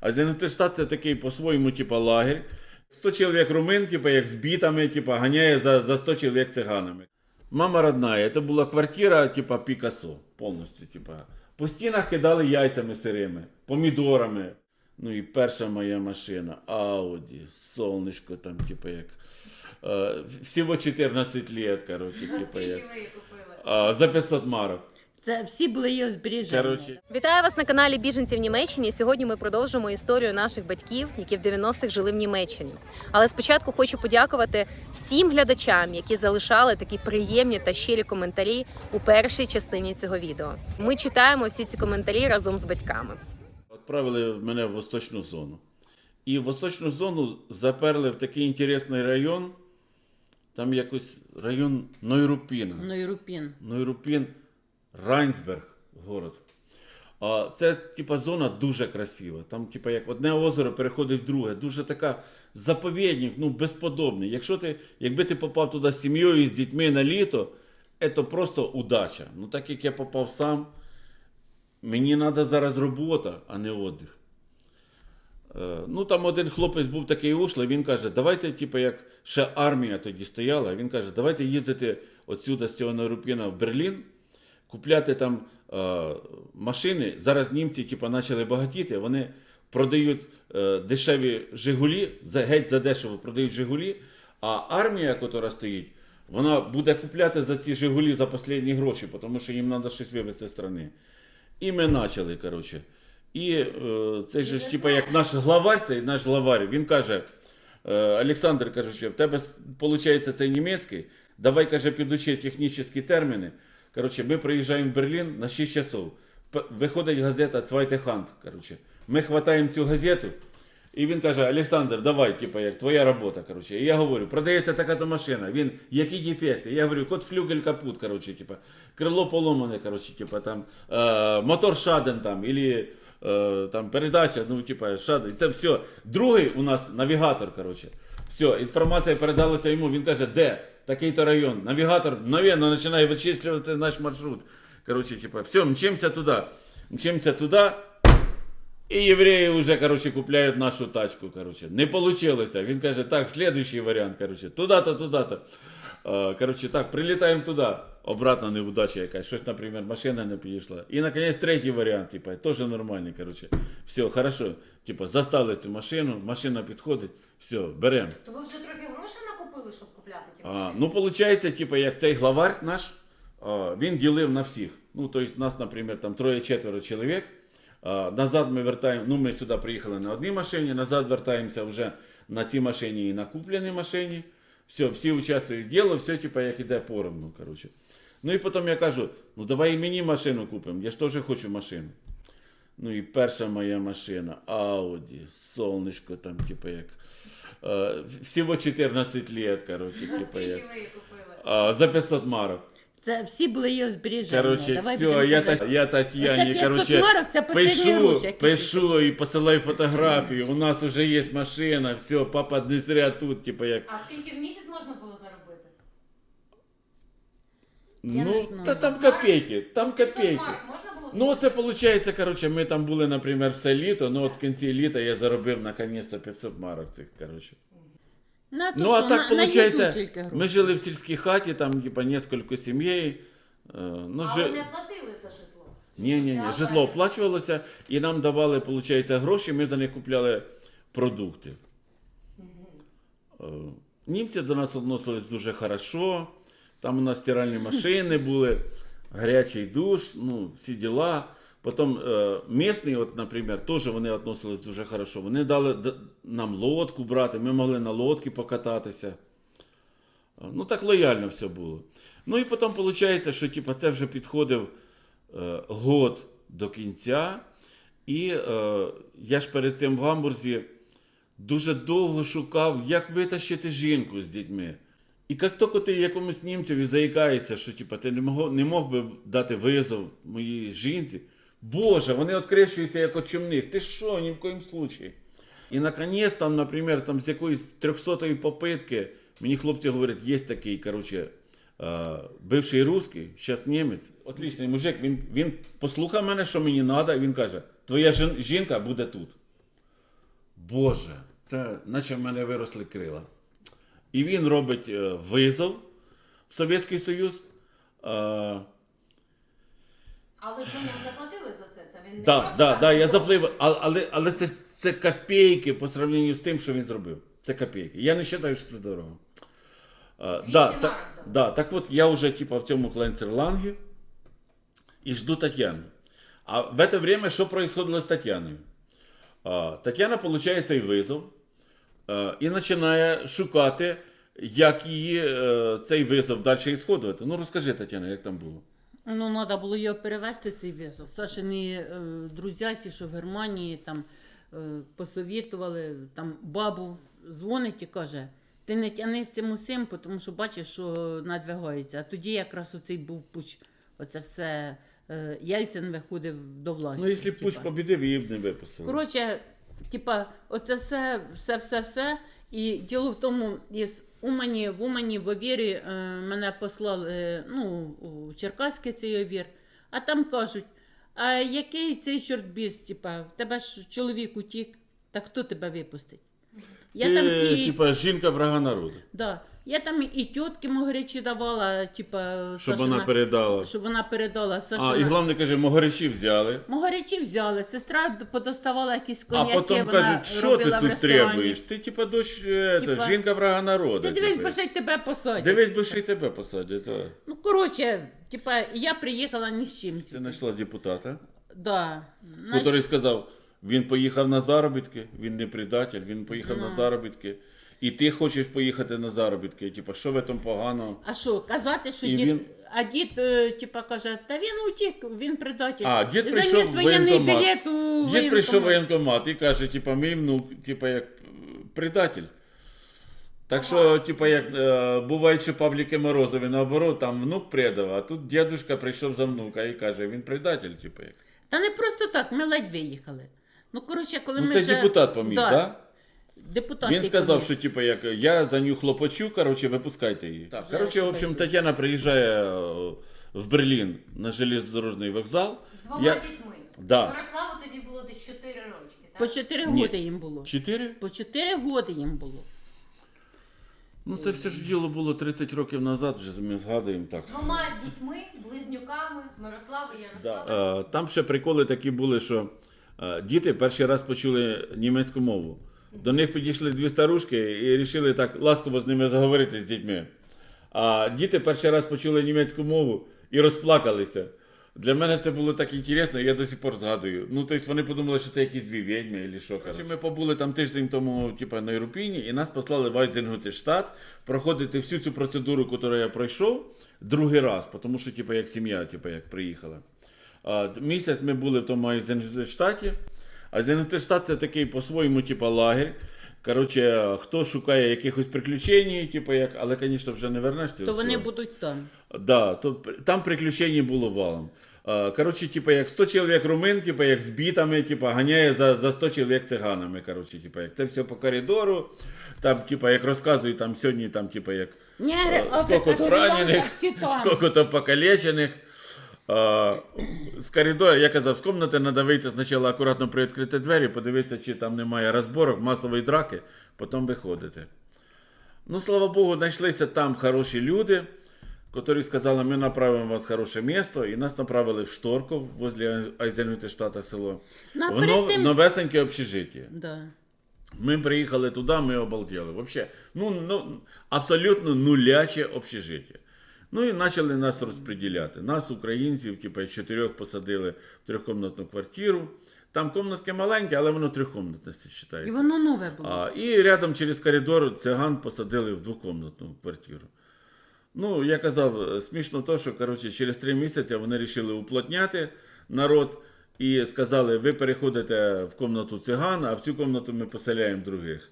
А Зеленштадт це такий по-своєму, типа, лагерь. 100 чоловік румин, типа, як з бітами, типа, ганяє за, за 100 чоловік циганами. Мама родная, це була квартира, типа, Пікассо, повністю, типа. По стінах кидали яйцями сирими, помідорами. Ну і перша моя машина, Ауді, сонечко там, типа, як. Е, всього 14 лет, короче, типа, як. за 500 марок. Це всі були її збереження. Короче, Вітаю вас на каналі Біженці в Німеччині. Сьогодні ми продовжуємо історію наших батьків, які в 90-х жили в Німеччині. Але спочатку хочу подякувати всім глядачам, які залишали такі приємні та щирі коментарі у першій частині цього відео. Ми читаємо всі ці коментарі разом з батьками. відправили мене в восточну зону. І в восточну зону заперли в такий інтересний район. Там якось район Нойрупіна. І Нойрупін, Райнсберг, город. А це, типа, зона дуже красива. Там, типа, як одне озеро переходить в друге. Дуже така заповідник, ну, безподобний. Якщо ти, якби ти попав туди з сім'єю з дітьми на літо, це просто удача. Ну, так як я попав сам, мені треба зараз робота, а не отдих. Е, Ну, там один хлопець був такий ушлий, він каже, давайте, типу, як ще армія тоді стояла, він каже, давайте їздити отсюди з цього Нерупіна в Берлін, купляти там е, машини. Зараз німці, типу, почали багатіти, вони продають е, дешеві Жигулі, за, геть за дешево продають Жигулі, а армія, яка стоїть, вона буде купляти за ці Жигулі за останні гроші, тому що їм треба щось вивезти з країни. І ми почали, коротше. І е, цей же ж, типа, як наш главарь, цей наш главарь, він каже: е, Олександр, каже, в тебе виходить цей німецький, давай, каже, підучи технічні терміни. Коротше, ми приїжджаємо в Берлін на 6 часов. Виходить газета Zweite Hand. Коротше. Ми хватаємо цю газету, і він каже: Олександр, давай, типа, як твоя робота. Коротше. І я говорю, продається така то машина. Він, які дефекти? Я говорю, кот флюгель капут, коротше, типа, крило поломане, коротше, типа, там, е, мотор шаден там, или е, там передача, ну, типа, шаден. Це все. Другий у нас навігатор, коротше. Все, інформація передалася йому. Він каже, де? Такий-то район. Навігатор мгновенно починає вичислювати наш маршрут. Коротше, типа, все, мчимося туди. Мчимося туди. І євреї вже, коротше, купляють нашу тачку. Коротше. Не вийшло. Він каже, так, слідуючий варіант, туди-то, туди-то. Короче, так, прилітаємо туди. Обратно неудача якась. Щось, наприклад, машина не підійшла. І, наконець, третій варіант, типа, теж нормальний, коротше. Все, хорошо. Типа, застали цю машину, машина підходить, все, беремо. То ви вже трохи грошей накупили, щоб купляти ті А, ну, виходить, типу, як цей главарь наш, а, він ділив на всіх. Ну, тобто, нас, наприклад, там троє-четверо чоловік. А, назад ми вертаємо, ну, ми сюди приїхали на одній машині, назад вертаємося вже на цій машині і на купленій машині. Все, всі участвують в діло, все, типу, як іде поровну, коротше. Ну і потім я кажу, ну давай і мені машину купимо, я ж теж хочу машину. Ну і перша моя машина, Ауді, сонечко там, типу, як. Е, всього 14 лет, коротше, типу, як. ви її купили? А, за 500 марок. Це всі були її збереження. Короче, Давай все, будемо я, казати. та, я Татьяні, 500 короче, марок, це останній пишу, гроші, які пишу і посилаю фотографію. У нас вже є машина, все, папа не зря тут, типу як. А скільки в місяць можна було заробити? Я не ну, знаю. та там копейки, там 500 копейки. можна було? Ну, це виходить, короче, ми там були, наприклад, все літо, ну от в кінці літа я заробив наконец-то 500 марок цих, короче. На то Ну, а що, так на- на їду виходить, тільки гроші. ми жили в сільській хаті, там, типа, несколько сімей. е, Ну, А жи... не платили за житло? Ні, ні, ні, житло оплачувалося, і нам давали, виходить, гроші, ми за них купляли продукти. Е, Німці до нас відносились дуже хорошо. Там у нас стиральні машини були, гарячий душ, ну, всі діла. Потім е, місні, от, наприклад, теж вони відносились дуже хорошо. Вони дали нам лодку брати, ми могли на лодці покататися. Ну, так лояльно все було. Ну і потім виходить, що типу, це вже підходив е, год до кінця. І е, я ж перед цим в Гамбурзі дуже довго шукав, як витащити жінку з дітьми. І як тільки ти якомусь німцеві заїкаєшся, що типу, ти не мог, не мог би дати визов моїй жінці, Боже, вони відкрещуються як от чумних. Ти що, ні в коїм случаї. І наконець, там, наприклад, там, з якоїсь 300-ї попитки, мені хлопці говорять, є такий, коротше, е, бивший русський, зараз німець, отличний мужик, він, він послухав мене, що мені треба, і він каже, твоя жін- жінка буде тут. Боже, це наче в мене виросли крила. І він робить е, визов в Совєтський Союз. Е, Але ж ви нам заплатили за це. Це він не Да, да, так да, я заплив, але, але, це, це копійки по сравненню з тим, що він зробив. Це копійки. Я не вважаю, що це дорого. А, да, та, да. так от я вже типа в цьому кленцерлангі і жду Тетяну. А в це время що происходило з Тетяною? Тетяна получає цей визов і починає шукати, як її е, цей визов далі ісходувати. Ну розкажи, Тетяна, як там було. Ну, треба було його перевезти цей визов. Сашині е, друзі, ті, що в Германії, там е, посовітували, там бабу дзвонить і каже, ти не тяни з цим усім, тому що бачиш, що надвигається. А тоді якраз оцей був пуч, оце все. е, Єльцин виходив до власті. Ну, якщо Пуч побідив, її б не випустили. Коротше, типа, оце все, все, все, все. І діло в тому, із Умані, в Умані, в Овірі е, мене послали ну, у Черкаський цей Овір, а там кажуть, а який цей чорт біс, типа, в тебе ж чоловік утік, та хто тебе випустить? Я Ти, там і, типа, жінка врага народу. да, я там і тітки могорячі давала, типа, Щоб Сашина- вона передала. щоб вона передала Сашина. А, і головне каже, могорячі взяли. Могорячі взяли, сестра подоставала якісь А коньяки, потім вона кажуть, що ти робила в тут ресторані. требуєш? Ти, типа, дощ, е, Типа, жінка врага народу. Ти дивись, типа. бо ще й тебе посадять. Дивись, бо ще й тебе посадять. Ну, коротше, типа, я приїхала ні з чим. Ти знайшла депутата, Да. який сказав, він поїхав на заробітки, він не предатель, він поїхав на заробітки. І ти хочеш поїхати на заробітки. Типа, що в цьому поганого? А що, казати, що І дід. він- А дід, е, типа, каже, та він утік, він предатель. А, дід Заніс прийшов в воєнний воєнкомат. білет у Дід прийшов в воєнкомат. воєнкомат і каже, типа, мій внук, типа, як е, предатель. Так що, типа, як е, бувають, що Павліки Морозові наоборот, там внук предав, а тут дідушка прийшов за внука і каже, він предатель, типа як. Та не просто так, ми ледь виїхали. Ну, коротше, коли Ну, ми це вже... депутат поміг, да? Депутат Він сказав, що типа як я за нього хлопочу, коротше, випускайте її. Так, коротше, в общем. Тетяна приїжджає е, в Берлін на железнодорожний вокзал. З двома Я- дітьми. Да. Мирославу тоді було десь 4 рочки. По Так? 4 Ні. роки їм було. Чотири? По 4 роки їм було. Ну це все ж діло було 30 років назад, вже ми згадуємо так. З двома дітьми, близнюками, Мирослав і Ярослав. Е, Там ще приколи такі були, що е, діти перший раз почули німецьку мову. До них підійшли дві старушки і вирішили так ласково з ними заговорити з дітьми. А діти перший раз почули німецьку мову і розплакалися. Для мене це було так інтересно, я до сих пор згадую. Ну, тобто вони подумали, що це якісь дві відьми або що. Коротше, ми побули там тиждень тому, типу, на Єрупіні, і нас послали в Айзенгутештат проходити всю цю процедуру, яку я пройшов, другий раз, тому що, типу, як сім'я, типу, як приїхала. А, Місяць ми були в тому Айзенгутештаті. Айзенгутештат це такий по-своєму, типу, лагерь. Коротше, хто шукає якихось приключень, типу, як, але, звісно, вже не вернешся. То вони будуть там. Да, то там приключень було валом. Коротше, типа, як 100 чоловік румин, типа, як з бітами, типа, ганяє за, за 100 чоловік циганами. Коротше, типа, як це все по коридору. Там, типа, як розказують, там сьогодні, там, типа, як е, скільки то ранених, скільки то покалечених. З коридору, я казав, з кімнати треба вийти спочатку акуратно привідкрити двері, подивитися, чи там немає розборок, масової драки, потім виходити. Ну, слава Богу, знайшлися там хороші люди, які сказали, ми направимо вас в хороше місто, і нас направили в Шторков, возле Айзенгутештата село, Ну, в нов, тим- новесеньке общежиття. Да. Ми приїхали туди, ми обалділи. Вообще, ну, ну, абсолютно нуляче общежиття. Ну і почали нас розподіляти. Нас, українців, типу, чотирьох посадили в трьохкомнатну квартиру. Там комнатки маленькі, але воно трьохкомнатне І вважається. воно нове було. А, і рядом через коридор циган посадили в двокомнатну квартиру. Ну, я казав, е, смішно то, що коротше, через три місяці вони вирішили уплотняти народ і сказали, ви переходите в комнату циган, а в цю комнату ми поселяємо других.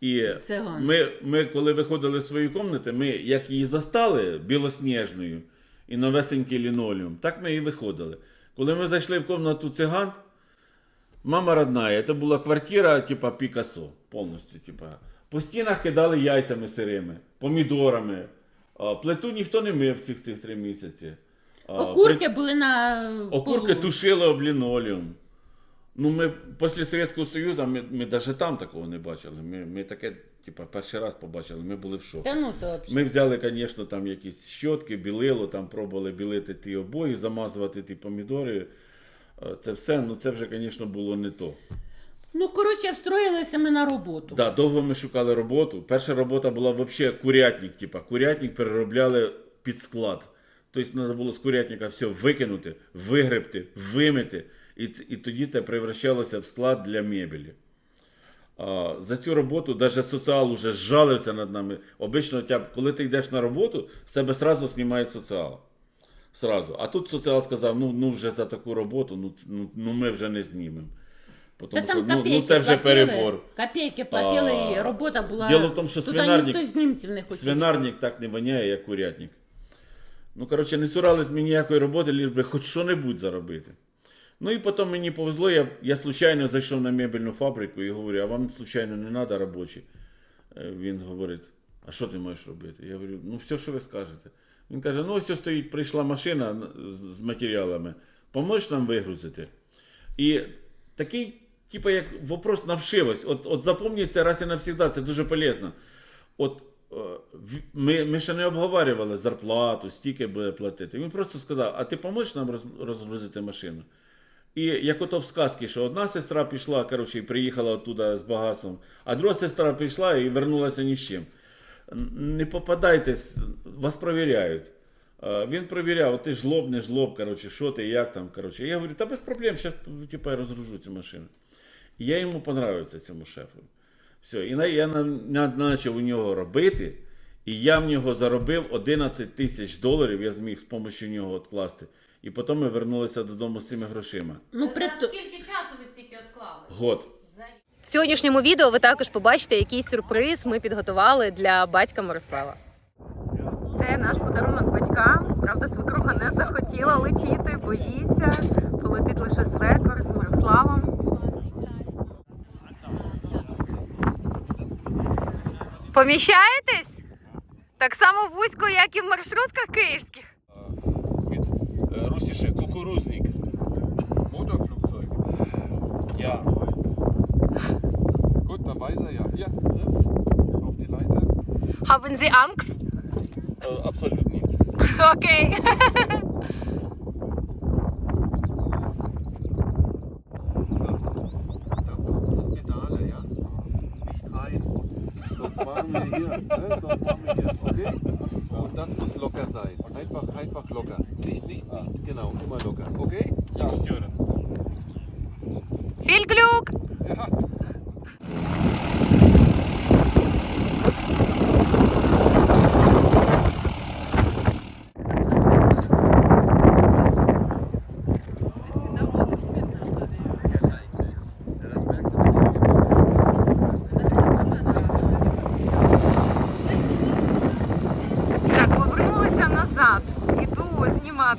І Циган. ми, ми, коли виходили з своєї кімнати, ми як її застали білосніжною і новесенький лінолеум, так ми і виходили. Коли ми зайшли в кімнату циган, Мама родная, это була квартира типа Пікассо, повністю. Типа. По стінах кидали яйцями сирими, помідорами. Плиту ніхто не мив всіх цих три місяці. Окурки при- були на Окурки тушили об лінолеум. Ну, ми після Совєтського Союзу ми, ми навіть там такого не бачили. Ми, ми таке, типа, перший раз побачили, ми були в шокі. Та ну то взагалі. Ми взяли, звісно, там якісь щотки, білило, там пробували білити ті обої, замазувати ті помідори. Е, Це все, ну це вже, звісно, було не то. Ну, коротше, встроїлися ми на роботу. Да, довго ми шукали роботу. Перша робота була взагалі курятник. Типа, курятник переробляли під склад. Тобто треба було з курятника все викинути, вигребти, вимити. І, і тоді це превращалося в склад для мебелі. А, за цю роботу навіть соціал уже зжалився над нами. Обично, коли ти йдеш на роботу, з тебе одразу знімають соціал. Сразу. А тут соціал сказав: ну, ну вже за таку роботу, ну, ну, ну ми вже не знімемо. Та що там ну, ну, це вже платили, перебор. Копійки платили, А, і робота була. діло в тому, що свинарник- ніхто з німців не хотів. Свинарник так не воняє, як курятник. Ну, коротше, не цурались мені ніякої роботи, лиш би хоч що-небудь заробити. Ну і потім мені повезло, я, я случайно зайшов на мебельну фабрику і говорю, а вам случайно не треба робочі? Е, Він говорить, а що ти можеш робити? Я говорю, ну все, що ви скажете. Він каже, ну ось стоїть, прийшла машина з- матеріалами, поможеш нам вигрузити? І такий, типу, як вопрос на вшивость. От, от запам'ятайте раз і навсегда, це дуже полезно. От е, ми, ми ще не обговорювали зарплату, стільки буде платити. Він просто сказав: а ти поможеш нам розгрузити машину? І як ото в сказці, що одна сестра пішла, коротше, і приїхала оттуда з багатством, а друга сестра пішла і вернулася ні з чим. Не попадайтесь, вас провіряють. Він провіряв, ти жлоб, не жлоб, коротше, що ти, як там. Коротше. Я говорю, та без проблем, зараз я розгружу цю машину. Я йому понравився цьому шефу. Все, і я почав у нього робити, і я в нього заробив 11 тисяч доларів, я зміг з допомогою нього відкласти. І потім ми вернулися додому з тими грошима. Ну, при... Скільки часу ви стільки відклали? Год. В сьогоднішньому відео ви також побачите, який сюрприз ми підготували для батька Мирослава. Це наш подарунок батькам. Правда, свекруха не захотіла летіти, боїться. Полетить лише свекор з Мирославом. Поміщаєтесь? Так само вузько, як і в маршрутках київських. Mit russische Kukuruznik. Motorflugzeug. Ja. Gut, dann weiß er ja. Hier, Griff auf die Leiter. Haben Sie Angst? Absolut nicht. Окей. Nicht, nicht, nicht, genau, immer locker. Okay? Ja, stören. Viel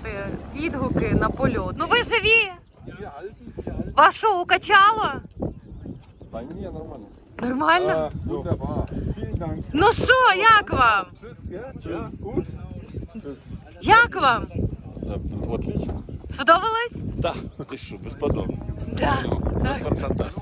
знімати відгуки на польот. Ну ви живі? Вас що, укачало? Mir nормально. Нормально? Vielen Dank. Ну що, як вам? Як вам? Отлично. Сподобалось? Так, ти що, безподобно. Так. Фантастика.